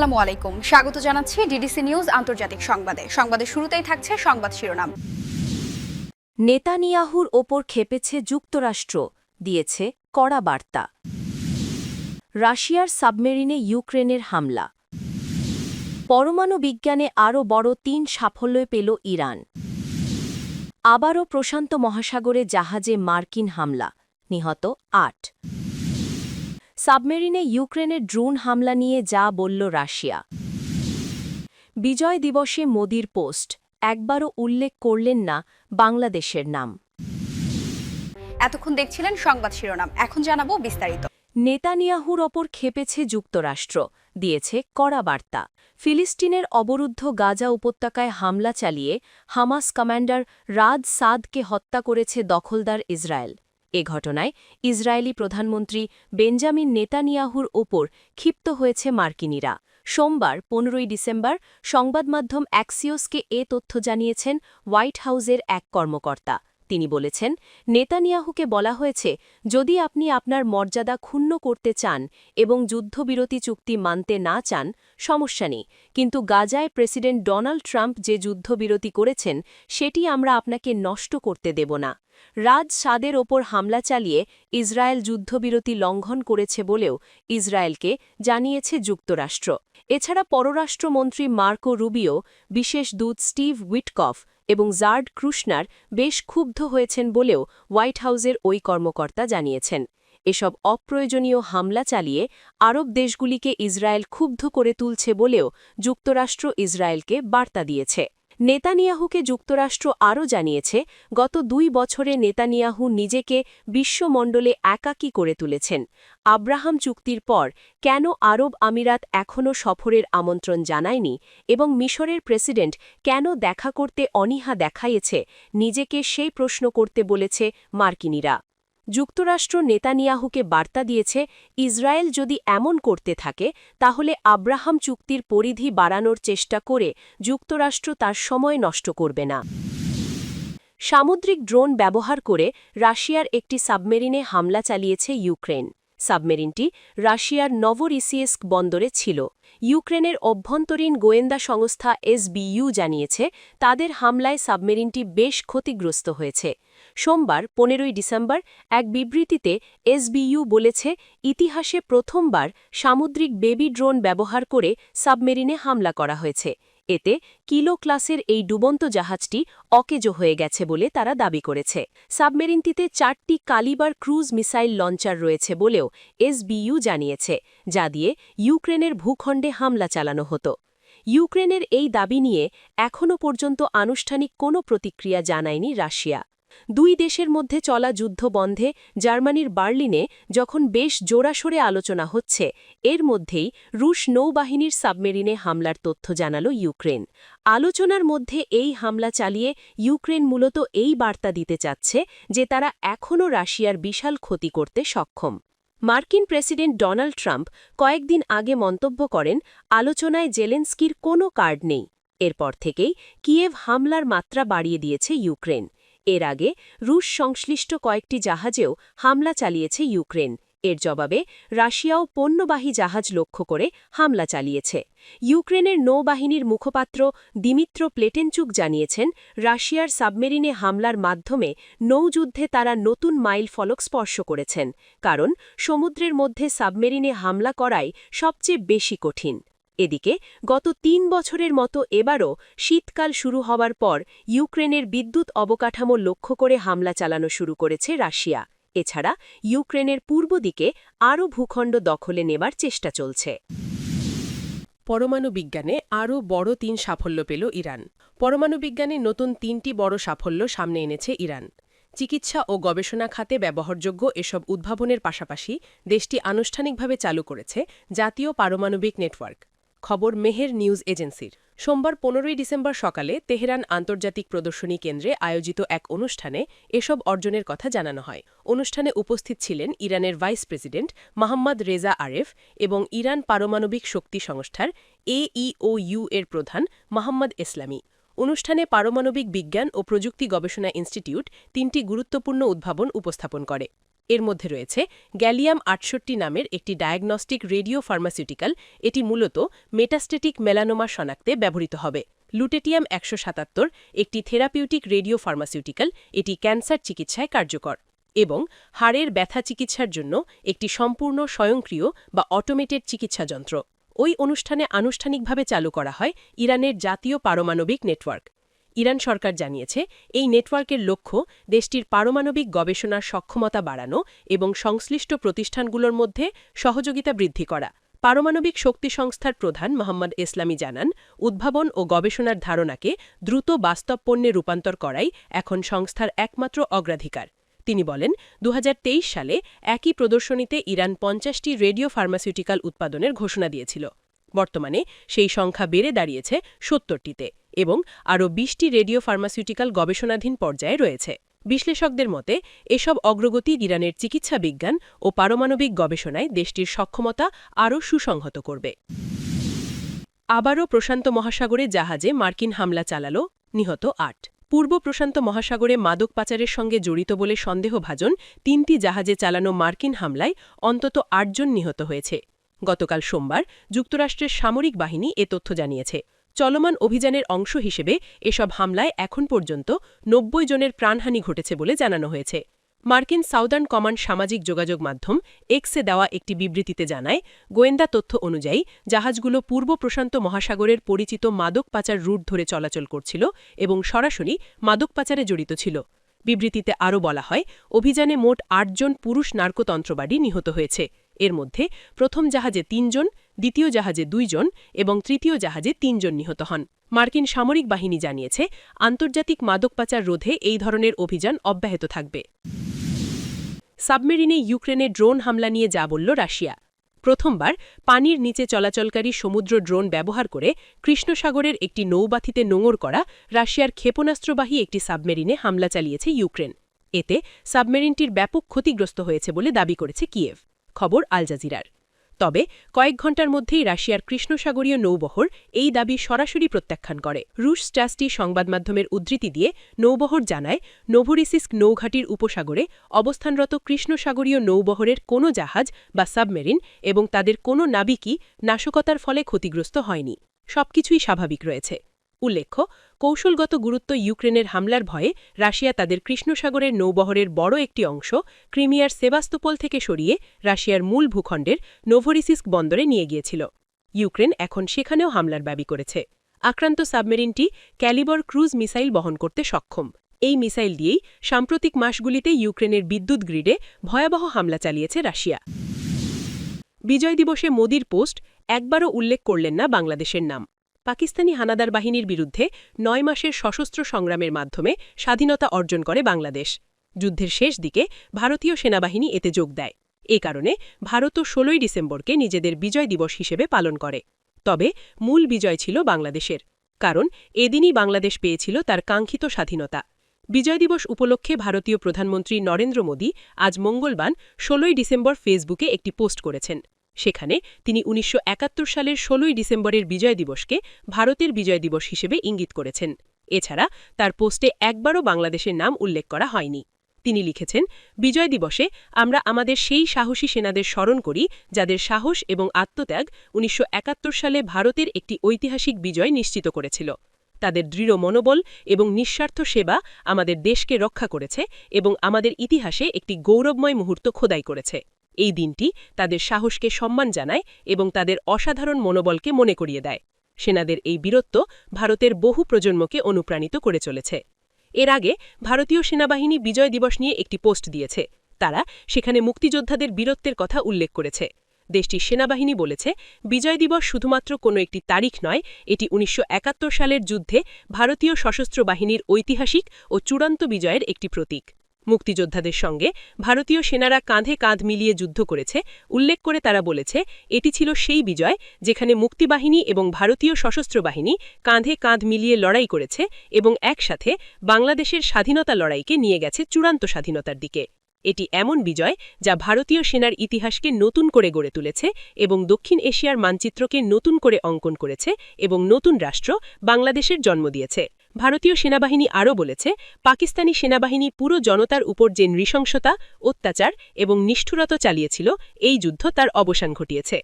আসসালামু আলাইকুম। স্বাগত জানাচ্ছি ডিডিসি নিউজ আন্তর্জাতিক সংবাদে। সংবাদের শুরুতেই থাকছে সংবাদ শিরোনাম। নেতানিয়াহুর ওপর খেপেছে যুক্তরাষ্ট্র, দিয়েছে কড়া বার্তা। রাশিয়ার সাবমেরিনে ইউক্রেনের হামলা। পরমাণু বিজ্ঞানে আরও বড় তিন সাফল্য পেল ইরান। আবারও প্রশান্ত মহাসাগরে জাহাজে মার্কিন হামলা, নিহত আট। সাবমেরিনে ইউক্রেনের ড্রোন হামলা নিয়ে যা বলল রাশিয়া। বিজয় দিবসে মোদির পোস্ট একবারও উল্লেখ করলেন না বাংলাদেশের নাম। এতক্ষণ দেখছিলেন সংবাদ শিরোনাম এখন জানাব বিস্তারিত। নেতানিয়াহুর ওপর খেপেছে যুক্তরাষ্ট্র দিয়েছে কড়া বার্তা। ফিলিস্তিনের অবরুদ্ধ গাজা উপত্যকায় হামলা চালিয়ে হামাস কমান্ডার রাদ সাদকে হত্যা করেছে দখলদার ইসরায়েল। এ ঘটনায় ইসরায়েলি প্রধানমন্ত্রী বেঞ্জামিন নেতানিয়াহুর ওপর ক্ষিপ্ত হয়েছে মার্কিনীরা। সোমবার, পনেরোই ডিসেম্বর, সংবাদমাধ্যম অ্যাক্সিওসকে এ তথ্য জানিয়েছেন হোয়াইট হাউজের এক কর্মকর্তা। তিনি বলেছেন, নেতানিয়াহুকে বলা হয়েছে, যদি আপনি আপনার মর্যাদা ক্ষুণ্ণ করতে চান এবং যুদ্ধবিরতি চুক্তি মানতে না চান, সমস্যা নেই। কিন্তু গাজায় প্রেসিডেন্ট ডোনাল্ড ট্রাম্প যে যুদ্ধবিরতি করেছেন, সেটি আমরা আপনাকে নষ্ট করতে দেব না। রাজ সাদের ওপর হামলা চালিয়ে ইসরায়েল যুদ্ধবিরতি লঙ্ঘন করেছে বলেও ইসরায়েলকে জানিয়েছে যুক্তরাষ্ট্র। এছাড়া পররাষ্ট্রমন্ত্রী মার্কো রুবিও, বিশেষ দূত স্টিভ উইটকফ এবং জার্ড ক্রুশনার বেশ ক্ষুব্ধ হয়েছেন বলেও হোয়াইট হাউজের ওই কর্মকর্তা জানিয়েছেন। এসব অপ্রয়োজনীয় হামলা চালিয়ে আরব দেশগুলিকে ইসরায়েল ক্ষুব্ধ করে তুলছে বলেও যুক্তরাষ্ট্র ইসরায়েলকে বার্তা দিয়েছে। নেতানিয়াহুকে যুক্তরাষ্ট্র আরও জানিয়েছে, গত দুই বছরে নেতানিয়াহু নিজেকে বিশ্বমণ্ডলে একাকী করে তুলেছেন। আব্রাহাম চুক্তির পর কেন আরব আমিরাত এখনও সফরের আমন্ত্রণ জানায়নি এবং মিশরের প্রেসিডেন্ট কেন দেখা করতে অনীহা দেখাইয়েছে, নিজেকে সেই প্রশ্ন করতে বলেছে মার্কিনীরা। যুক্তরাষ্ট্র নেতানিয়াহুকে বার্তা দিয়েছে, ইসরায়েল যদি এমন করতে থাকে, তাহলে আব্রাহাম চুক্তির পরিধি বাড়ানোর চেষ্টা করে যুক্তরাষ্ট্র তার সময় নষ্ট করবে না। সামুদ্রিক ড্রোন ব্যবহার করে রাশিয়ার একটি সাবমেরিনে হামলা চালিয়েছে ইউক্রেন। সাবমেরিনটি রাশিয়ার নভোরিসিয়েস্ক বন্দরে ছিল। ইউক্রেনের অভ্যন্তরীণ গোয়েন্দা সংস্থা এসবিইউ জানিয়েছে, তাদের হামলায় সাবমেরিনটি বেশ ক্ষতিগ্রস্ত হয়েছে। সোমবার, পনেরোই ডিসেম্বর, এক বিবৃতিতে এসবিইউ বলেছে, ইতিহাসে প্রথমবার সামুদ্রিক বেবি ড্রোন ব্যবহার করে সাবমেরিনে হামলা করা হয়েছে। এতে কিলো ক্লাসের এই ডুবন্ত জাহাজটি অকেজো হয়ে গেছে বলে তারা দাবি করেছে। সাবমেরিনটিতে চারটি কালিবার ক্রুজ মিসাইল লঞ্চার রয়েছে বলেও এসবিইউ জানিয়েছে, যা দিয়ে ইউক্রেনের ভূখণ্ডে হামলা চালানো হতো। ইউক্রেনের এই দাবি নিয়ে এখনও পর্যন্ত আনুষ্ঠানিক কোনো প্রতিক্রিয়া জানায়নি রাশিয়া। দুই দেশের মধ্যে চলা যুদ্ধ বন্ধে জার্মানির বার্লিনে যখন বেশ জোরাসোরে আলোচনা হচ্ছে, এর মধ্যেই রুশ নৌবাহিনীর সাবমেরিনে হামলার তথ্য জানাল ইউক্রেন। আলোচনার মধ্যে এই হামলা চালিয়ে ইউক্রেন মূলত এই বার্তা দিতে চাচ্ছে যে তারা এখনও রাশিয়ার বিশাল ক্ষতি করতে সক্ষম। মার্কিন প্রেসিডেন্ট ডোনাল্ড ট্রাম্প কয়েকদিন আগে মন্তব্য করেন, আলোচনায় জেলেন্সকির কোনো কার্ড নেই। এরপর থেকেই কিয়েভ হামলার মাত্রা বাড়িয়ে দিয়েছে ইউক্রেন। এর আগে রুশ সংশ্লিষ্ট কয়েকটি জাহাজেও হামলা চালিয়েছে ইউক্রেন। এর জবাবে রাশিয়াও পণ্যবাহী জাহাজ লক্ষ্য করে হামলা চালিয়েছে। ইউক্রেনের নৌবাহিনীর মুখপাত্র দিমিত্র প্লেটেনচুক জানিয়েছেন, রাশিয়ার সাবমেরিনে হামলার মাধ্যমে নৌযুদ্ধে তারা নতুন মাইল ফলক স্পর্শ করেছেন, কারণ সমুদ্রের মধ্যে সাবমেরিনে হামলা করাই সবচেয়ে বেশি কঠিন। এদিকে, গত তিন বছরের মতো এবারও শীতকাল শুরু হবার পর ইউক্রেনের বিদ্যুৎ অবকাঠামো লক্ষ্য করে হামলা চালানো শুরু করেছে রাশিয়া। এছাড়া, ইউক্রেনের পূর্ব দিকে আরও ভূখণ্ড দখলে নেবার চেষ্টা চলছে। পরমাণু বিজ্ঞানে আরও বড় তিন সাফল্য পেল ইরান। পরমাণু বিজ্ঞানে নতুন তিনটি বড় সাফল্য সামনে এনেছে ইরান। চিকিৎসা ও গবেষণা খাতে ব্যবহারযোগ্য এসব উদ্ভাবনের পাশাপাশি দেশটি আনুষ্ঠানিকভাবে চালু করেছে জাতীয় পারমাণবিক নেটওয়ার্ক। খবর মেহের নিউজ এজেন্সির। সোমবার পনেরোই ডিসেম্বর সকালে তেহরান আন্তর্জাতিক প্রদর্শনী কেন্দ্রে আয়োজিত এক অনুষ্ঠানে এসব অর্জনের কথা জানানো হয়। অনুষ্ঠানে উপস্থিত ছিলেন ইরানের vice president Mohammad Reza Aref এবং ইরান পারমাণবিক শক্তি সংস্থার এইও এর প্রধান মাহম্মদ ইসলামী। অনুষ্ঠানে পারমাণবিক বিজ্ঞান ও প্রযুক্তি গবেষণা ইনস্টিটিউট তিনটি গুরুত্বপূর্ণ উদ্ভাবন উপস্থাপন করে। এর মধ্যে রয়েছে গ্যালিয়াম আটষট্টি নামের একটি ডায়াগনস্টিক রেডিও ফার্মাসিউটিক্যাল। এটি মূলত মেটাস্টেটিক মেলানোমা শনাক্তে ব্যবহৃত হবে। লুটেটিয়াম একশো সাতাত্তর, একটি থেরাপিউটিক রেডিও ফার্মাসিউটিক্যাল, এটি ক্যান্সার চিকিৎসায় কার্যকর এবং হাড়ের ব্যথা চিকিৎসার জন্য একটি সম্পূর্ণ স্বয়ংক্রিয় বা অটোমেটেড চিকিৎসা যন্ত্র। ওই অনুষ্ঠানে আনুষ্ঠানিকভাবে চালু করা হয় ইরানের জাতীয় পারমাণবিক নেটওয়ার্ক। ইরান সরকার জানিয়েছে, এই নেটওয়ার্কের লক্ষ্য দেশটির পারমাণবিক গবেষণার সক্ষমতা বাড়ানো এবং সংশ্লিষ্ট প্রতিষ্ঠানগুলোর মধ্যে সহযোগিতা বৃদ্ধি করা। পারমাণবিক শক্তি সংস্থার প্রধান মোহাম্মদ ইসলামী জানান, উদ্ভাবন ও গবেষণার ধারণাকে দ্রুত বাস্তব পণ্যে রূপান্তর করাই এখন সংস্থার একমাত্র অগ্রাধিকার। তিনি বলেন দু হাজার তেইশ সালে একই প্রদর্শনীতে ইরান পঞ্চাশটি রেডিও ফার্মাসিউটিক্যাল উৎপাদনের ঘোষণা দিয়েছিল। বর্তমানে সেই সংখ্যা বেড়ে দাঁড়িয়েছে সত্তরটিতে। এবং আরও বিশটি রেডিও ফার্মাসিউটিক্যাল গবেষণাধীন পর্যায়ে রয়েছে। বিশ্লেষকদের মতে, এসব অগ্রগতি ইরানের চিকিৎসা বিজ্ঞান ও পারমাণবিক গবেষণায় দেশটির সক্ষমতা আরও সুসংহত করবে। আবারও প্রশান্ত মহাসাগরে জাহাজে মার্কিন হামলা চালাল নিহত আট। পূর্ব প্রশান্ত মহাসাগরে মাদক পাচারের সঙ্গে জড়িত বলে সন্দেহভাজন তিনটি জাহাজে চালানো মার্কিন হামলায় অন্তত আটজন নিহত হয়েছে। গতকাল সোমবার যুক্তরাষ্ট্রের সামরিক বাহিনী এ তথ্য জানিয়েছে। চলমান অভিযানের অংশ হিসেবে এসব হামলায় এখন পর্যন্ত নব্বই জনের প্রাণহানি ঘটেছে বলে জানানো হয়েছে। মার্কিন সাউদার্ন কমান্ড সামাজিক যোগাযোগ মাধ্যম এক্সে দেওয়া একটি বিবৃতিতে জানায়, গোয়েন্দা তথ্য অনুযায়ী জাহাজগুলো পূর্ব প্রশান্ত মহাসাগরের পরিচিত মাদক পাচার রুট ধরে চলাচল করছিল এবং সরাসরি মাদক পাচারে জড়িত ছিল। বিবৃতিতে আরও বলা হয়, অভিযানে মোট আটজন পুরুষ নার্কোতন্ত্রবাদী নিহত হয়েছে। এর মধ্যে প্রথম জাহাজে তিনজন দ্বিতীয় জাহাজে দুইজন এবং তৃতীয় জাহাজে তিনজন নিহত হন। মার্কিন সামরিক বাহিনী জানিয়েছে, আন্তর্জাতিক মাদক পাচার রোধে এই ধরনের অভিযান অব্যাহত থাকবে। সাবমেরিনে ইউক্রেনে ড্রোন হামলা নিয়ে যা বলল রাশিয়া। প্রথমবার পানির নিচে চলাচলকারী সমুদ্র ড্রোন ব্যবহার করে কৃষ্ণসাগরের একটি নৌবাথিতে নোঙর করা রাশিয়ার ক্ষেপণাস্ত্রবাহী একটি সাবমেরিনে হামলা চালিয়েছে ইউক্রেন। এতে সাবমেরিনটির ব্যাপক ক্ষতিগ্রস্ত হয়েছে বলে দাবি করেছে কিয়েভ। খবর আল জাজিরার। তবে কয়েক ঘণ্টার মধ্যেই রাশিয়ার কৃষ্ণসাগরীয় নৌবহর এই দাবি সরাসরি প্রত্যাখ্যান করে। রুশ স্টাসটি সংবাদ মাধ্যমের উদ্ধৃতি দিয়ে নৌবহর জানায়, নোভোরিসিস্ক নৌঘাটির উপসাগরে অবস্থানরত কৃষ্ণসাগরীয় নৌবহরের কোনো জাহাজ বা সাবমেরিন এবং তাদের কোনো নাবিকই নাশকতার ফলে ক্ষতিগ্রস্ত হয়নি। সবকিছুই স্বাভাবিক রয়েছে। উল্লেখ্য, কৌশলগত গুরুত্ব ইউক্রেনের হামলার ভয়ে রাশিয়া তাদের কৃষ্ণসাগরের নৌবহরের বড় একটি অংশ, ক্রিমিয়ার সেবাস্তোপল থেকে সরিয়ে রাশিয়ার মূল ভূখণ্ডের নোভোরিসিস্ক বন্দরে নিয়ে গিয়েছিল। ইউক্রেন এখন সেখানেও হামলার দাবি করেছে। আক্রান্ত সাবমেরিনটি ক্যালিবর ক্রুজ মিসাইল বহন করতে সক্ষম। এই মিসাইল দিয়েই সাম্প্রতিক মাসগুলিতে ইউক্রেনের বিদ্যুৎ গ্রিডে ভয়াবহ হামলা চালিয়েছে রাশিয়া। বিজয় দিবসে মোদির পোস্ট একবারও উল্লেখ করলেন না বাংলাদেশের নাম। পাকিস্তানি হানাদার বাহিনীর বিরুদ্ধে নয় মাসের সশস্ত্র সংগ্রামের মাধ্যমে স্বাধীনতা অর্জন করে বাংলাদেশ। যুদ্ধের শেষ দিকে ভারতীয় সেনাবাহিনী এতে যোগ দেয়। এ কারণে ভারতও ষোলোই ডিসেম্বরকে নিজেদের বিজয় দিবস হিসেবে পালন করে। তবে মূল বিজয় ছিল বাংলাদেশের। কারণ এদিনই বাংলাদেশ পেয়েছিল তার কাঙ্ক্ষিত স্বাধীনতা। বিজয় দিবস উপলক্ষে ভারতীয় প্রধানমন্ত্রী নরেন্দ্র মোদী আজ মঙ্গলবার ষোলোই ডিসেম্বর ফেসবুকে একটি পোস্ট করেছেন। সেখানে তিনি উনিশশো একাত্তর সালের ষোলোই ডিসেম্বরের বিজয় দিবসকে ভারতের বিজয় দিবস হিসেবে ইঙ্গিত করেছেন। এছাড়া তার পোস্টে একবারও বাংলাদেশের নাম উল্লেখ করা হয়নি। তিনি লিখেছেন, বিজয় দিবসে আমরা আমাদের সেই সাহসী সেনাদের স্মরণ করি যাদের সাহস এবং আত্মত্যাগ উনিশশো একাত্তর সালে ভারতের একটি ঐতিহাসিক বিজয় নিশ্চিত করেছিল। তাদের দৃঢ় মনোবল এবং নিঃস্বার্থ সেবা আমাদের দেশকে রক্ষা করেছে এবং আমাদের ইতিহাসে একটি গৌরবময় মুহূর্ত খোদাই করেছে। এই দিনটি তাদের সাহসকে সম্মান জানায় এবং তাদের অসাধারণ মনোবলকে মনে করিয়ে দেয়। সেনাদের এই বীরত্ব ভারতের বহু প্রজন্মকে অনুপ্রাণিত করে চলেছে। এর আগে ভারতীয় সেনাবাহিনী বিজয় দিবস নিয়ে একটি পোস্ট দিয়েছে। তারা সেখানে মুক্তিযোদ্ধাদের বীরত্বের কথা উল্লেখ করেছে। দেশটির সেনাবাহিনী বলেছে, বিজয় দিবস শুধুমাত্র কোনো একটি তারিখ নয়, এটি উনিশশো একাত্তর সালের যুদ্ধে ভারতীয় সশস্ত্র বাহিনীর ঐতিহাসিক ও চূড়ান্ত বিজয়ের একটি প্রতীক। মুক্তিযোদ্ধাদের সঙ্গে ভারতীয় সেনারা কাঁধে কাঁধ মিলিয়ে যুদ্ধ করেছে। উল্লেখ করে তারা বলেছে, এটি ছিল সেই বিজয় যেখানে মুক্তিবাহিনী এবং ভারতীয় সশস্ত্র বাহিনী কাঁধে কাঁধ মিলিয়ে লড়াই করেছে এবং একসাথে বাংলাদেশের স্বাধীনতা লড়াইকে নিয়ে গেছে চূড়ান্ত স্বাধীনতার দিকে। এটি এমন বিজয় যা ভারতীয় সেনার ইতিহাসকে নতুন করে গড়ে তুলেছে এবং দক্ষিণ এশিয়ার মানচিত্রকে নতুন করে অঙ্কন করেছে এবং নতুন রাষ্ট্র বাংলাদেশের জন্ম দিয়েছে। ভারতীয় সেনাবাহিনী আরও বলেছে, পাকিস্তানি সেনাবাহিনী পুরো জনতার উপর যে নৃশংসতা, অত্যাচার এবং নিষ্ঠুরতা চালিয়েছিল, এই যুদ্ধ তার অবসান ঘটিয়েছে।